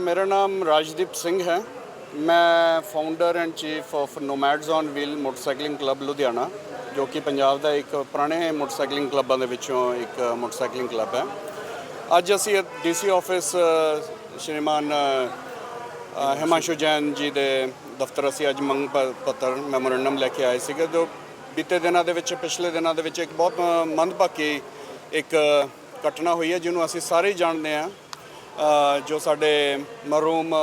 ਮੇਰਾ ਨਾਮ ਰਾਜਦੀਪ ਸਿੰਘ ਹੈ। ਮੈਂ founder and chief of Nomads on wheel motorcycling club Ludhiana ਜੋ ਕਿ ਪੰਜਾਬ ਦਾ ਇੱਕ ਪੁਰਾਣੇ ਮੋਟਰਸਾਈਕਲਿੰਗ ਕਲੱਬਾਂ ਦੇ ਵਿੱਚੋਂ ਇੱਕ ਮੋਟਰਸਾਈਕਲਿੰਗ ਕਲੱਬ ਹੈ। ਅੱਜ ਅਸੀਂ ਡੀਸੀ ਆਫਿਸ ਸ਼੍ਰੀਮਾਨ ਹਿਮਾਂਸ਼ੂ ਜੈਨ ਜੀ ਦੇ ਦਫ਼ਤਰ ਅਸੀਂ ਅੱਜ ਮੰਗ ਪ- ਪੱਤਰ ਮੈਮੋਰੰਡਮ ਲੈ ਕੇ ਆਏ ਸੀਗੇ, ਜੋ ਬੀਤੇ ਦਿਨਾਂ ਦੇ ਵਿੱਚ, ਪਿਛਲੇ ਦਿਨਾਂ ਦੇ ਵਿੱਚ ਇੱਕ ਬਹੁਤ ਮੰਦਭਾਗੀ ਇੱਕ ਘਟਨਾ ਹੋਈ ਹੈ, ਜਿਹਨੂੰ ਅਸੀਂ ਸਾਰੇ ਹੀ ਜਾਣਦੇ ਹਾਂ। ਜੋ ਸਾਡੇ ਮਰੂਮ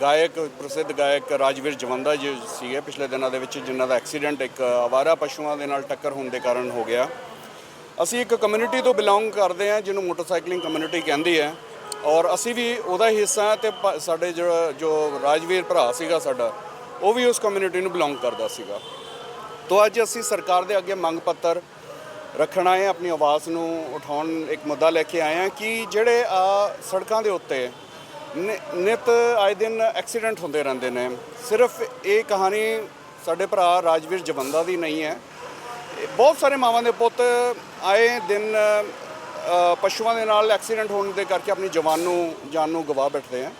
ਗਾਇਕ, ਪ੍ਰਸਿੱਧ ਗਾਇਕ ਰਾਜਵੀਰ ਜਵੰਦਾ ਜੀ ਸੀਗੇ ਪਿਛਲੇ ਦਿਨਾਂ ਦੇ ਵਿੱਚ, ਜਿਨ੍ਹਾਂ ਦਾ ਐਕਸੀਡੈਂਟ ਇੱਕ ਆਵਾਰਾ ਪਸ਼ੂਆਂ ਦੇ ਨਾਲ ਟੱਕਰ ਹੋਣ ਦੇ ਕਾਰਨ ਹੋ ਗਿਆ। ਅਸੀਂ ਇੱਕ ਕਮਿਊਨਿਟੀ ਤੋਂ ਬਿਲੋਂਗ ਕਰਦੇ ਹਾਂ, ਜਿਹਨੂੰ ਮੋਟਰਸਾਈਕਲਿੰਗ ਕਮਿਊਨਿਟੀ ਕਹਿੰਦੀ ਹੈ। ਔਰ ਅਸੀਂ ਵੀ ਉਹਦਾ ਹੀ ਹਿੱਸਾ ਹਾਂ ਤੇ ਸਾਡੇ ਜੋ ਜੋ ਰਾਜਵੀਰ ਭਰਾ ਸੀਗਾ ਸਾਡਾ, ਉਹ ਵੀ ਉਸ ਕਮਿਊਨਿਟੀ ਨੂੰ ਬਿਲੋਂਗ ਕਰਦਾ ਸੀਗਾ। ਤੋਂ ਅੱਜ ਅਸੀਂ ਸਰਕਾਰ ਦੇ ਅੱਗੇ ਮੰਗ ਪੱਤਰ ਰੱਖਣ ਆਏ ਆਪਣੀ ਆਵਾਜ਼ ਨੂੰ ਉਠਾਉਣ ਇੱਕ ਮੁੱਦਾ ਲੈ ਕੇ ਆਏ ਹਾਂ ਕਿ ਜਿਹੜੇ ਆ ਸੜਕਾਂ ਦੇ ਉੱਤੇ ਨਿ- ਨਿਤ ਆਏ ਦਿਨ ਐਕਸੀਡੈਂਟ ਹੁੰਦੇ ਰਹਿੰਦੇ ਨੇ। ਸਿਰਫ ਇਹ ਕਹਾਣੀ ਸਾਡੇ ਭਰਾ ਰਾਜਵੀਰ ਜਵੰਦਾ ਦੀ ਨਹੀਂ ਹੈ। ਬਹੁਤ ਸਾਰੇ ਮਾਵਾਂ ਦੇ ਪੁੱਤ ਆਏ ਦਿਨ ਪਸ਼ੂਆਂ ਦੇ ਨਾਲ ਐਕਸੀਡੈਂਟ ਹੋਣ ਦੇ ਕਰਕੇ ਆਪਣੀ ਜਵਾਨ ਨੂੰ, ਜਾਨ ਨੂੰ ਗਵਾ ਬੈਠਦੇ ਆ।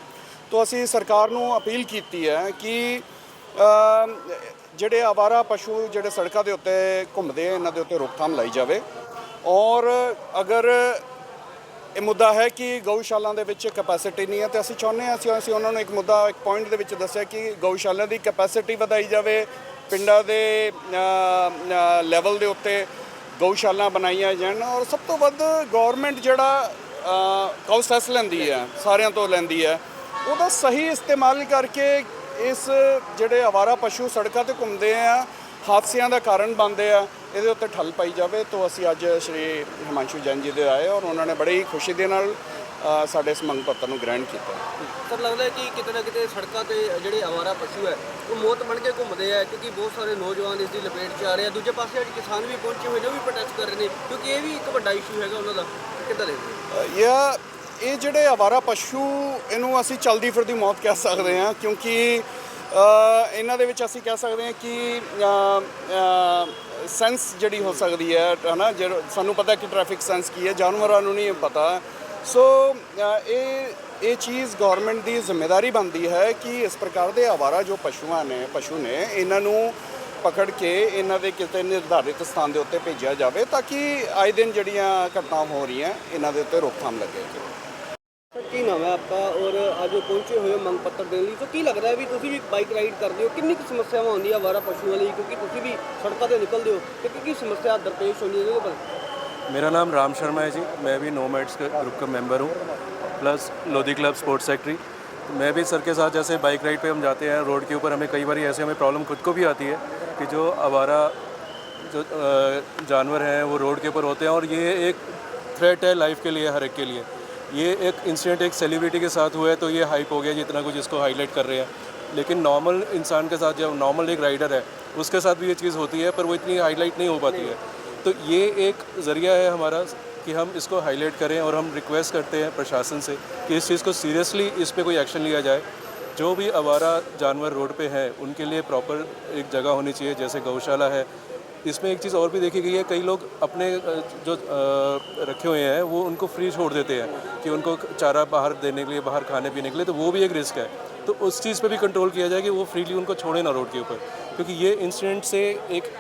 ਤਾਂ ਅਸੀਂ ਸਰਕਾਰ ਨੂੰ ਅਪੀਲ ਕੀਤੀ ਹੈ ਕਿ ਜਿਹੜੇ ਆਵਾਰਾ ਪਸ਼ੂ ਜਿਹੜੇ ਸੜਕਾਂ ਦੇ ਉੱਤੇ ਘੁੰਮਦੇ ਇਹਨਾਂ ਦੇ ਉੱਤੇ ਰੋਕਥਾਮ ਲਾਈ ਜਾਵੇ। ਔਰ ਅਗਰ ਇਹ ਮੁੱਦਾ ਹੈ ਕਿ ਗਊਸ਼ਾਲਾ ਦੇ ਵਿੱਚ ਕੈਪੈਸਿਟੀ ਨਹੀਂ ਹੈ, ਤੇ ਅਸੀਂ ਚਾਹੁੰਦੇ ਹਾਂ, ਅਸੀਂ ਅਸੀਂ ਉਹਨਾਂ ਨੂੰ ਇੱਕ ਮੁੱਦਾ, ਇੱਕ ਪੁਆਇੰਟ ਦੇ ਵਿੱਚ ਦੱਸਿਆ ਕਿ ਗਊਸ਼ਾਲਾ ਦੀ ਕੈਪੈਸਿਟੀ ਵਧਾਈ ਜਾਵੇ। ਪਿੰਡਾਂ ਦੇ ਲੈਵਲ ਦੇ ਉੱਤੇ ਗਊਸ਼ਾਲਾ ਬਣਾਈਆਂ ਜਾਣ। ਔਰ ਸਭ ਤੋਂ ਵੱਧ ਗਵਰਨਮੈਂਟ ਜਿਹੜਾ ਕਾਉ ਲੈਂਦੀ ਹੈ, ਸਾਰਿਆਂ ਤੋਂ ਲੈਂਦੀ ਹੈ, ਉਹਦਾ ਸਹੀ ਇਸਤੇਮਾਲ ਕਰਕੇ ਇਸ ਜਿਹੜੇ ਆਵਾਰਾ ਪਸ਼ੂ ਸੜਕਾਂ ਤੇ ਘੁੰਮਦੇ ਆ ਹਾਦਸਿਆਂ ਦਾ ਕਾਰਨ ਬਣਦੇ ਆ ਇਹਦੇ ਉੱਤੇ ਠੱਲ ਪਾਈ ਜਾਵੇ ਤੋਂ ਅਸੀਂ ਅੱਜ ਸ਼੍ਰੀ ਹਿਮਾਂਸ਼ੂ ਜੈਨ ਜੀ ਦੇ ਆਏ ਔਰ ਉਹਨਾਂ ਨੇ ਬੜੀ ਖੁਸ਼ੀ ਦੇ ਨਾਲ ਸਾਡੇ ਇਸ ਮੰਗ ਪੱਤਰ ਨੂੰ ਗ੍ਰਹਿਣ ਕੀਤਾ। ਸਰ ਲੱਗਦਾ ਕਿ ਕਿਤੇ ਨਾ ਕਿਤੇ ਸੜਕਾਂ ਤੇ ਜਿਹੜੇ ਆਵਾਰਾ ਪਸ਼ੂ ਹੈ ਉਹ ਮੌਤ ਬਣ ਕੇ ਘੁੰਮਦੇ ਆ ਕਿਉਂਕਿ ਬਹੁਤ ਸਾਰੇ ਨੌਜਵਾਨ ਇਸ ਦੀ ਲਪੇਟ 'ਚ ਆ ਰਹੇ ਆ। ਦੂਜੇ ਪਾਸੇ ਅੱਜ ਕਿਸਾਨ ਵੀ ਪਹੁੰਚੇ ਹੋਏ ਨੇ ਉਹ ਵੀ ਪ੍ਰੋਟੈਸਟ ਕਰ ਰਹੇ ਨੇ ਕਿਉਂਕਿ ਇਹ ਵੀ ਇੱਕ ਵੱਡਾ ਇਸ਼ੂ ਹੈਗਾ ਉਹਨਾਂ ਦਾ। ਕਿੱਦਾਂ ਦੇਖਦੇ ਹੋ? ਇਹ ਜਿਹੜੇ ਆਵਾਰਾ ਪਸ਼ੂ, ਇਹਨੂੰ ਅਸੀਂ ਚਲਦੀ ਫਿਰਦੀ ਮੌਤ ਕਹਿ ਸਕਦੇ ਹਾਂ, ਕਿਉਂਕਿ ਇਹਨਾਂ ਦੇ ਵਿੱਚ ਅਸੀਂ ਕਹਿ ਸਕਦੇ ਹਾਂ ਕਿ ਸੈਂਸ ਜਿਹੜੀ ਹੋ ਸਕਦੀ ਹੈ, ਹਨਾ, ਜਿਹੜਾ ਸਾਨੂੰ ਪਤਾ ਕਿ ਟ੍ਰੈਫਿਕ ਸੈਂਸ ਕੀ ਹੈ, ਜਾਨਵਰਾਂ ਨੂੰ ਨਹੀਂ ਪਤਾ। ਸੋ ਇਹ ਇਹ ਚੀਜ਼ ਗਵਰਨਮੈਂਟ ਦੀ ਜ਼ਿੰਮੇਵਾਰੀ ਬਣਦੀ ਹੈ ਕਿ ਇਸ ਪ੍ਰਕਾਰ ਦੇ ਆਵਾਰਾ ਜੋ ਪਸ਼ੂਆਂ ਨੇ, ਪਸ਼ੂ ਨੇ, ਇਹਨਾਂ ਨੂੰ ਪਕੜ ਕੇ ਇਹਨਾਂ ਦੇ ਕਿਤੇ ਨਿਰਧਾਰਿਤ ਸਥਾਨ ਦੇ ਉੱਤੇ ਭੇਜਿਆ ਜਾਵੇ, ਤਾਂ ਕਿ ਆਏ ਦਿਨ ਜਿਹੜੀਆਂ ਘਟਨਾਵਾਂ ਹੋ ਰਹੀਆਂ, ਇਹਨਾਂ ਦੇ ਉੱਤੇ ਰੋਕਥਾਮ ਲੱਗੇ। ਕੀ ਨਾਮ ਹੈ ਆਪਕਾ ਔਰ ਅੱਜ ਪਹੁੰਚੇ ਹੋਏ ਹੋ ਮੰਗ ਪੱਤਰ ਦੇਣ ਲਈ ਤਾਂ ਕੀ ਲੱਗਦਾ ਹੈ ਵੀ ਤੁਸੀਂ ਵੀ ਬਾਈਕ ਰਾਈਡ ਕਰਦੇ ਹੋ ਕਿੰਨੀ ਕੁ ਸਮੱਸਿਆਵਾਂ ਆਉਂਦੀਆਂ ਆਵਾਰਾ ਪਸ਼ੂਆਂ ਲਈ ਕਿਉਂਕਿ ਤੁਸੀਂ ਵੀ ਸੜਕਾਂ ਤੇ ਨਿਕਲਦੇ ਹੋ ਤੇ ਕੀ ਕੀ ਸਮੱਸਿਆ ਦਰਪੇਸ਼ ਹੁੰਦੀ ਹੈ ਇਹਦੇ ਪਰ मेरा नाम राम शर्मा है जी मैं भी नोमैड्स के ग्रुप का मेंबर हूँ plus Lodhi club sports secretary तो मैं भी सर के साथ जैसे बाइक राइड पे हम जाते हैं रोड के ऊपर हमें कई बार ऐसे हमें प्रॉब्लम खुद को भी आती है कि जो आवारा जो अ, जानवर हैं वो रोड के ऊपर होते हैं और ये एक थ्रेट है लाइफ के लिए हर एक के लिए ये एक इंसिडेंट एक सेलिब्रिटी के साथ हुआ है तो ये हाइप हो गया जितना कुछ इसको हाईलाइट कर रहे हैं। लेकिन नॉर्मल इंसान के साथ जब नॉर्मल एक राइडर है, उसके साथ भी ये चीज़ होती है, पर वो इतनी हाईलाइट नहीं हो पाती है। तो ये एक ज़रिया है हमारा कि हम इसको हाईलाइट करें और हम रिक्वेस्ट करते हैं प्रशासन से कि इस चीज़ को सीरियसली इस पर कोई एक्शन लिया जाए। जो भी आवारा जानवर रोड पे हैं, उनके लिए प्रॉपर एक जगह होनी चाहिए, जैसे गौशाला है इसमें एक चीज़ और भी देखी गई है, कई लोग अपने जो रखे हुए हैं, वो उनको फ्री छोड़ देते हैं कि उनको चारा बाहर देने के लिए, बाहर खाने पीने के लिए तो वो भी एक रिस्क है। तो उस चीज़ पे भी कंट्रोल किया जाए कि वो फ्रीली उनको छोड़े ना रोड के ऊपर। क्योंकि ये इंसिडेंट से एक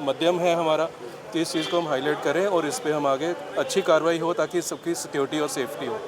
मध्यम है हमारा कि इस चीज़ को हम हाईलाइट करें और इस पर हम आगे अच्छी कार्रवाई हो ताकि सबकी सिक्योरिटी और सेफ्टी हो।